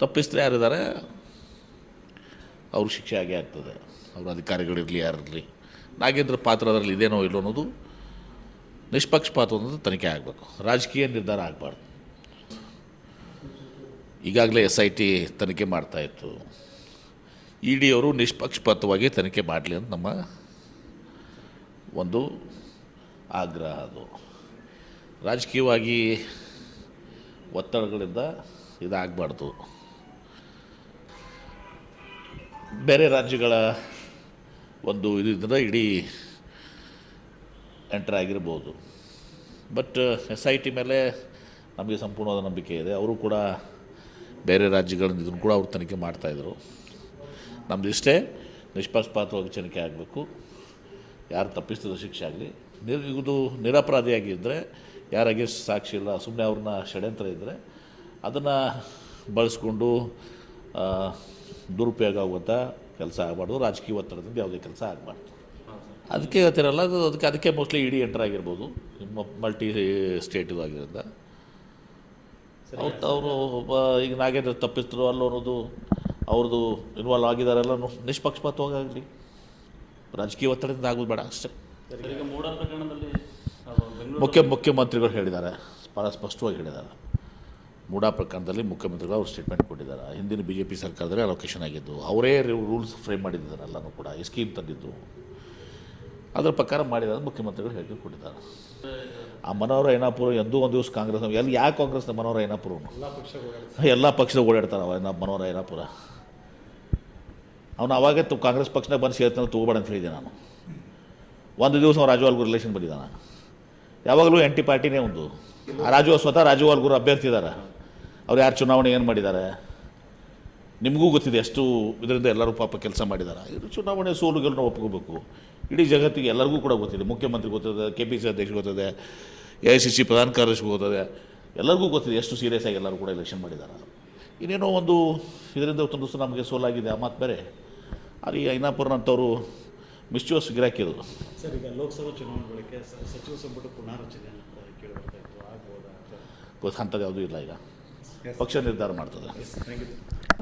ತಪ್ಪಿಸಿದ್ರೆ ಯಾರಿದ್ದಾರೆ? ಅವ್ರ ಶಿಕ್ಷೆ ಆಗೇ ಆಗ್ತದೆ. ಅವ್ರ ಅಧಿಕಾರಿಗಳಿರಲಿ ಯಾರಿರಲಿ ನಾಗೇಂದ್ರ ಪಾತ್ರ ಅದರಲ್ಲಿ ಇದೇನೋ ಇಲ್ಲೋ ಅನ್ನೋದು ನಿಷ್ಪಕ್ಷಪಾತ ಅನ್ನೋದು ತನಿಖೆ ಆಗಬೇಕು. ರಾಜಕೀಯ ನಿರ್ಧಾರ ಆಗಬಾರ್ದು. ಈಗಾಗಲೇ ಎಸ್ ಐ ಟಿ ತನಿಖೆ ಮಾಡ್ತಾಯಿತ್ತು ಇ ಡಿ ಅವರು ನಿಷ್ಪಕ್ಷಪಾತವಾಗಿ ತನಿಖೆ ಮಾಡಲಿ ಅಂತ ನಮ್ಮ ಒಂದು ಆಗ್ರಹ ಅದು. ರಾಜಕೀಯವಾಗಿ ಒತ್ತಡಗಳಿಂದ ಇದಾಗಬಾರ್ದು. ಬೇರೆ ರಾಜ್ಯಗಳ ಒಂದು ಇದರಿಂದ ಇಡೀ ಎಂಟರ್ ಆಗಿರ್ಬೋದು. ಬಟ್ ಎಸ್ ಐ ಟಿ ಮೇಲೆ ನಮಗೆ ಸಂಪೂರ್ಣವಾದ ನಂಬಿಕೆ ಇದೆ. ಅವರು ಕೂಡ ಬೇರೆ ರಾಜ್ಯಗಳಿಂದ ಇದನ್ನು ಕೂಡ ಅವರು ತನಿಖೆ ಮಾಡ್ತಾಯಿದ್ರು ನಮ್ದು ಇಷ್ಟೇ. ನಿಷ್ಪಕ್ಷಪಾತವಾಗಿ ತನಿಖೆ ಆಗಬೇಕು. ಯಾರು ತಪ್ಪಿಸ್ತದ ಶಿಕ್ಷೆ ಆಗಲಿ. ನಿರ್ ಇದು ನಿರಪರಾಧಿಯಾಗಿದ್ದರೆ ಯಾರಾಗಿ ಸಾಕ್ಷಿ ಇಲ್ಲ ಸುಮ್ಮನೆ ಅವ್ರನ್ನ ಷಡ್ಯಂತ್ರ ಇದ್ದರೆ ಅದನ್ನು ಬಳಸ್ಕೊಂಡು ದುರುಪಯೋಗ ಆಗುವಂಥ ಕೆಲಸ ಆಗಬಾರ್ದು. ರಾಜಕೀಯ ಒತ್ತಡದಿಂದ ಯಾವುದೇ ಕೆಲಸ ಆಗಬಾರ್ದು. ಅದಕ್ಕೆ ಹೇಳ್ತಿರಲ್ಲ ಅದು ಅದಕ್ಕೆ ಅದಕ್ಕೆ ಮೋಸ್ಟ್ಲಿ ಇಡಿ ಎಂಟರ್ ಆಗಿರ್ಬೋದು. ಮಲ್ಟಿ ಸ್ಟೇಟ್ ಆಗಿರೋದ ಆಗಿರೋದ್ರಿಂದ. ಅವ್ರು ಅವರು ಒಬ್ಬ ಈಗ ನಾಗೇಂದ್ರ ತಪ್ಪಿಸ್ತರು ಅಲ್ಲೋ ಅನ್ನೋದು ಅವ್ರದ್ದು ಇನ್ವಾಲ್ವ್ ಆಗಿದ್ದಾರೆಲ್ಲ ಆಗಲಿ. ರಾಜಕೀಯ ಒತ್ತಡದಿಂದ ಆಗೋದು ಬೇಡ ಅಷ್ಟೇ. ಮೂಡ ಪ್ರಕರಣದಲ್ಲಿ ಮುಖ್ಯ ಮುಖ್ಯಮಂತ್ರಿಗಳು ಹೇಳಿದ್ದಾರೆ. ಭಾಳ ಸ್ಪಷ್ಟವಾಗಿ ಹೇಳಿದ್ದಾರೆ. ಮೂಡಾ ಪ್ರಕರಣದಲ್ಲಿ ಮುಖ್ಯಮಂತ್ರಿಗಳು ಅವರು ಸ್ಟೇಟ್ಮೆಂಟ್ ಕೊಟ್ಟಿದ್ದಾರೆ. ಹಿಂದಿನ ಬಿ ಜೆ ಪಿ ಸರ್ಕಾರದಲ್ಲಿ ಅಲೋಕೇಶನ್ ಆಗಿದ್ದು ಅವರೇ ರೂಲ್ಸ್ ಫ್ರೇಮ್ ಮಾಡಿದ್ದಾರೆ ಎಲ್ಲನೂ ಕೂಡ ಈ ಸ್ಕೀಮ್ ತಂದಿದ್ದು. ಅದರ ಪ್ರಕಾರ ಮಾಡಿದ್ದಾರೆ ಮುಖ್ಯಮಂತ್ರಿಗಳು ಹೇಳಿ ಕೊಟ್ಟಿದ್ದಾರೆ. ಆ ಮನೋಹರ ಐನಾಪುರ ಎಂದೂ ಒಂದು ದಿವಸ ಕಾಂಗ್ರೆಸ್ ಎಲ್ಲಿ ಯಾವ ಕಾಂಗ್ರೆಸ್ನ ಮನೋಹರ ಏನಾಪುರ ಎಲ್ಲ ಪಕ್ಷದ ಓಡಾಡ್ತಾರೆ. ಅವ ಮನೋಹರ ಐನಾಪುರ. ಅವನು ಅವಾಗೇ ತು ಕಾಂಗ್ರೆಸ್ ಪಕ್ಷದಾಗ ಬಂದು ಸೇರ್ತಾನೆ ತಗೋಬೇಡ ಅಂತ ಹೇಳಿದೆ ನಾನು. ಒಂದು ದಿವಸ ಅವ್ನು ರಾಜವಾಲ್ಗೂ ರಿಲೇಷನ್ ಬಂದಿದ್ದಾನೆ. ಯಾವಾಗಲೂ ಎನ್ ಟಿ ಪಾರ್ಟಿನೇ ಒಂದು. ರಾಜು ಸ್ವತಃ ರಾಜು ಅಲ್ಗುರು ಅಭ್ಯರ್ಥಿ ಇದ್ದಾರೆ ಅವ್ರು ಯಾರು ಚುನಾವಣೆ ಏನು ಮಾಡಿದ್ದಾರೆ? ನಿಮಗೂ ಗೊತ್ತಿದೆ ಎಷ್ಟು ಇದರಿಂದ ಎಲ್ಲರೂ ಪಾಪ ಕೆಲಸ ಮಾಡಿದ್ದಾರೆ ಇದು ಚುನಾವಣೆ ಸೋಲು ಗೆಲ್ಲ ಒಪ್ಕೋಬೇಕು. ಇಡೀ ಜಗತ್ತಿಗೆ ಎಲ್ಲರಿಗೂ ಕೂಡ ಗೊತ್ತಿದೆ. ಮುಖ್ಯಮಂತ್ರಿ ಗೊತ್ತಿದೆ ಕೆ ಪಿ ಸಿ ಅಧ್ಯಕ್ಷ ಗೊತ್ತಿದೆ ಎ ಐ ಸಿ ಸಿ ಪ್ರಧಾನ ಕಾರ್ಯದರ್ಶಿ ಗೊತ್ತಿದೆ. ಎಲ್ಲರಿಗೂ ಗೊತ್ತಿದೆ ಎಷ್ಟು ಸೀರಿಯಸ್ ಆಗಿ ಎಲ್ಲರೂ ಕೂಡ ಎಲೆಕ್ಷನ್ ಮಾಡಿದ್ದಾರೆ ಇನ್ನೇನೋ ಒಂದು ಇದರಿಂದ ಒಂದು ನಮಗೆ ಸೋಲಾಗಿದೆ ಆ ಮಾತು ಬೇರೆ. ಅಲ್ಲಿ ಐನಾಪುರನಂಥವ್ರು ಮಿಸ್ಚೂಸ್ ಗಿರಾಕಿದು. ಸರ್ ಈಗ ಲೋಕಸಭಾ ಚುನಾವಣೆ ಬಳಿಕ ಸ- ಸಚಿವ ಸಂಪುಟ ಪುನಾರಚನೆ ಅಂತ ಕೇಳಿ ಬರ್ತಾ ಇತ್ತು. ಆಗ್ಬೋದಾ ಗೊತ್ತು ಅಂಥದ್ದು ಯಾವುದೂ ಇಲ್ಲ ಈಗ. ಪಕ್ಷ ನಿರ್ಧಾರ ಮಾಡ್ತದೆ. Thank you